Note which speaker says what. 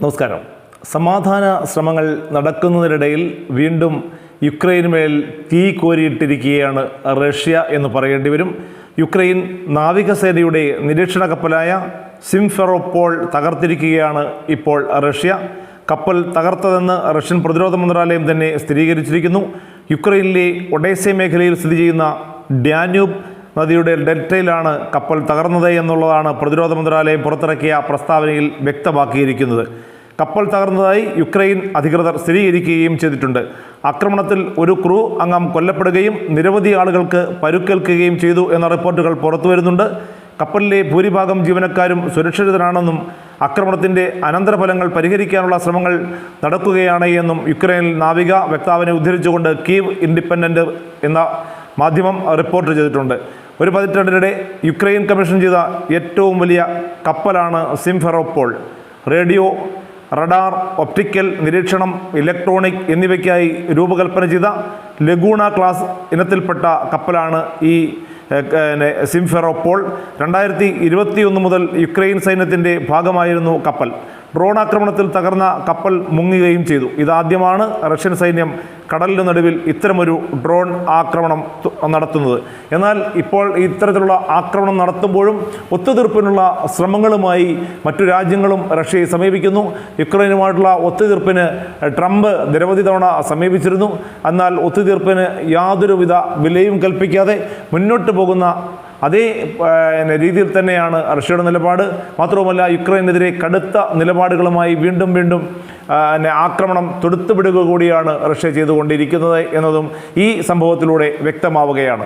Speaker 1: നമസ്കാരം. സമാധാന ശ്രമങ്ങൾ നടക്കുന്നതിനിടയിൽ വീണ്ടും യുക്രൈനുമേൽ തീ കോരിയിട്ടിരിക്കുകയാണ് റഷ്യ എന്ന് പറയേണ്ടി വരും. യുക്രൈൻ നാവികസേനയുടെ നിരീക്ഷണ കപ്പലായ സിംഫെറോപ്പോൾ തകർത്തിരിക്കുകയാണ് ഇപ്പോൾ റഷ്യ. കപ്പൽ തകർത്തതെന്ന് റഷ്യൻ പ്രതിരോധ മന്ത്രാലയം തന്നെ സ്ഥിരീകരിച്ചിരിക്കുന്നു. യുക്രൈനിലെ ഒഡേസ മേഖലയിൽ സ്ഥിതി ചെയ്യുന്ന ഡാന്യൂബ് നദിയുടെ ഡെൽറ്റയിലാണ് കപ്പൽ തകർന്നത് എന്നുള്ളതാണ് പ്രതിരോധ മന്ത്രാലയം പുറത്തിറക്കിയ പ്രസ്താവനയിൽ വ്യക്തമാക്കിയിരിക്കുന്നത്. കപ്പൽ തകർന്നതായി യുക്രൈൻ അധികൃതർ സ്ഥിരീകരിക്കുകയും ചെയ്തിട്ടുണ്ട്. ആക്രമണത്തിൽ ഒരു ക്രൂ അംഗം കൊല്ലപ്പെടുകയും നിരവധി ആളുകൾക്ക് പരുക്കേൽക്കുകയും ചെയ്തു എന്ന റിപ്പോർട്ടുകൾ പുറത്തു വരുന്നുണ്ട്. കപ്പലിലെ ഭൂരിഭാഗം ജീവനക്കാരും സുരക്ഷിതരാണെന്നും ആക്രമണത്തിന്റെ അനന്തരഫലങ്ങൾ പരിഹരിക്കാനുള്ള ശ്രമങ്ങൾ നടക്കുകയാണ് എന്നും യുക്രൈനിൽ നാവിക വക്താവിനെ ഉദ്ധരിച്ചുകൊണ്ട് കീവ് ഇൻഡിപെൻഡന്റ് എന്ന മാധ്യമം റിപ്പോർട്ട് ചെയ്തിട്ടുണ്ട്. ഒരു പതിറ്റാണ്ടിനിടെ യുക്രൈൻ കമ്മീഷൻ ചെയ്ത ഏറ്റവും വലിയ കപ്പലാണ് സിംഫെറോപ്പോൾ. റേഡിയോ റഡാർ ഒപ്റ്റിക്കൽ നിരീക്ഷണം ഇലക്ട്രോണിക് എന്നിവയ്ക്കായി രൂപകൽപ്പന ചെയ്ത ലഗൂണ ക്ലാസ് ഇനത്തിൽപ്പെട്ട കപ്പലാണ് ഈ സിംഫെറോപ്പോൾ. രണ്ടായിരത്തി ഇരുപത്തിയൊന്ന് മുതൽ യുക്രൈൻ സൈന്യത്തിന്റെ ഭാഗമായിരുന്നു കപ്പൽ. ഡ്രോൺ ആക്രമണത്തിൽ തകർന്ന കപ്പൽ മുങ്ങുകയും ചെയ്തു. ഇതാദ്യമാണ് റഷ്യൻ സൈന്യം കടലിനു നടുവിൽ ഇത്തരമൊരു ഡ്രോൺ ആക്രമണം നടത്തുന്നത്. എന്നാൽ ഇപ്പോൾ ഇത്തരത്തിലുള്ള ആക്രമണം നടത്തുമ്പോഴും ഒത്തുതീർപ്പിനുള്ള ശ്രമങ്ങളുമായി മറ്റു രാജ്യങ്ങളും റഷ്യയെ സമീപിക്കുന്നു. യുക്രൈനുമായിട്ടുള്ള ഒത്തുതീർപ്പിന് ട്രംപ് നിരവധി തവണ സമീപിച്ചിരുന്നു. എന്നാൽ ഒത്തുതീർപ്പിന് യാതൊരുവിധ വിലയും കൽപ്പിക്കാതെ മുന്നോട്ട് പോകുന്ന അതേ രീതിയിൽ തന്നെയാണ് റഷ്യയുടെ നിലപാട്. മാത്രവുമല്ല യുക്രൈനെതിരെ കടുത്ത നിലപാടുകളുമായി വീണ്ടും വീണ്ടും ആക്രമണം തൊടുത്തുവിടുക കൂടിയാണ് റഷ്യ ചെയ്തുകൊണ്ടിരിക്കുന്നത് എന്നതും ഈ സംഭവത്തിലൂടെ വ്യക്തമാവുകയാണ്.